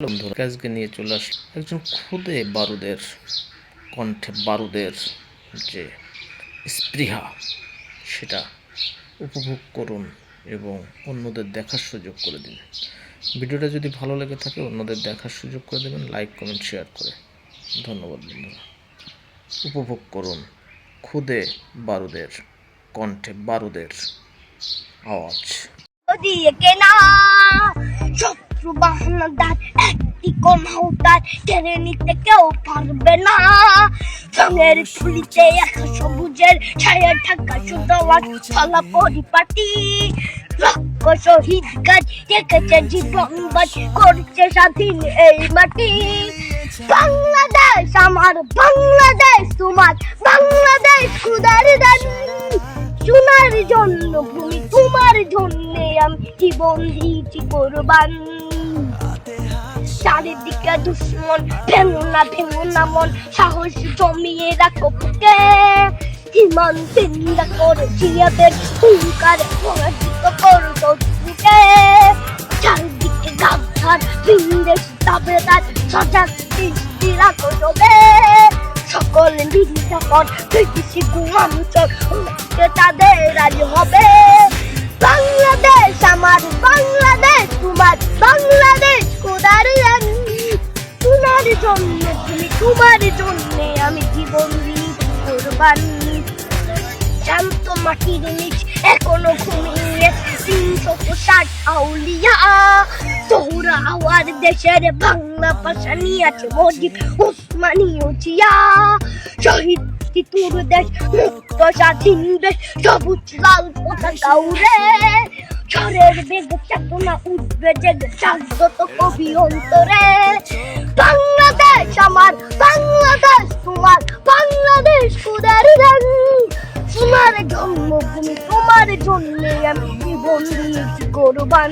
বন্ধুরা নিয়ে চলে আসলাম একজন খুদে বারুদের কণ্ঠে, বারুদের যে স্পৃহা, সেটা উপভোগ করুন এবং অন্যদের দেখার সুযোগ করে দিন। ভিডিওটা যদি ভালো লেগে থাকে, অন্যদের দেখার সুযোগ করে দেবেন, লাইক, কমেন্ট, শেয়ার করে। ধন্যবাদ বন্ধুরা। উপভোগ করুন খুদে বারুদের কণ্ঠে, বারুদের আওয়াজ। শত্রু বাহানাদার, একটি কম হাউদার টেনে নিতে কেউ পারবে না। রঙের তুলিতে একা সবুজের ছায়া ঢাকা সুদওয়ার ছলা পরিপাটি শহীদ গাছ রেখেছে জীবন করছে স্বাধীন এই মাটি। বাংলাদেশ, আমার বাংলাদেশ জন্য তোমার জন্য আমি জীবন দিয়েছি কোরবান। চারিদিকে দুশ্মন না না মন, সাহস জমিয়ে রাখো বুকে। সীমান্তে করে জিয়াদের পরাজিত করো চারিদিকে গাদ্দার বিন্দেশ তাবেদার, সজাগ দৃষ্টি রাখো সকলে গুহানুচর তাদের আজ হবে। বাংলাদেশ আমার, বাংলাদেশ তোমার, বাংলাদেশ কোদার তোমার জন্য তুমি, তোমার জন্য আমি জীবন কোরবানি। শান্ত মাটির নিচ, এখনও ঘুমিয়ে তিনশো ষাট আউলিয়া। তোহরা আওয়ার দেশের বাংলা নিয়ে আছে মজিব উসমানী জিয়া। শহীদ তিতুর দেশ, মুক্ত স্বাধীন দেশ, সবুজ লাল পতাকা উড়ে। ঝড়ের বেগ চেতনা উঠবে জেগে জাগ্রত কবি অন্তরে। বাংলাদেশ আমার, বাংলাদেশ তোমার, বাংলাদেশ কুদার তোমার জন্মভূমি, তোমার জন্য আমি জীবন দিয়েছি কোরবান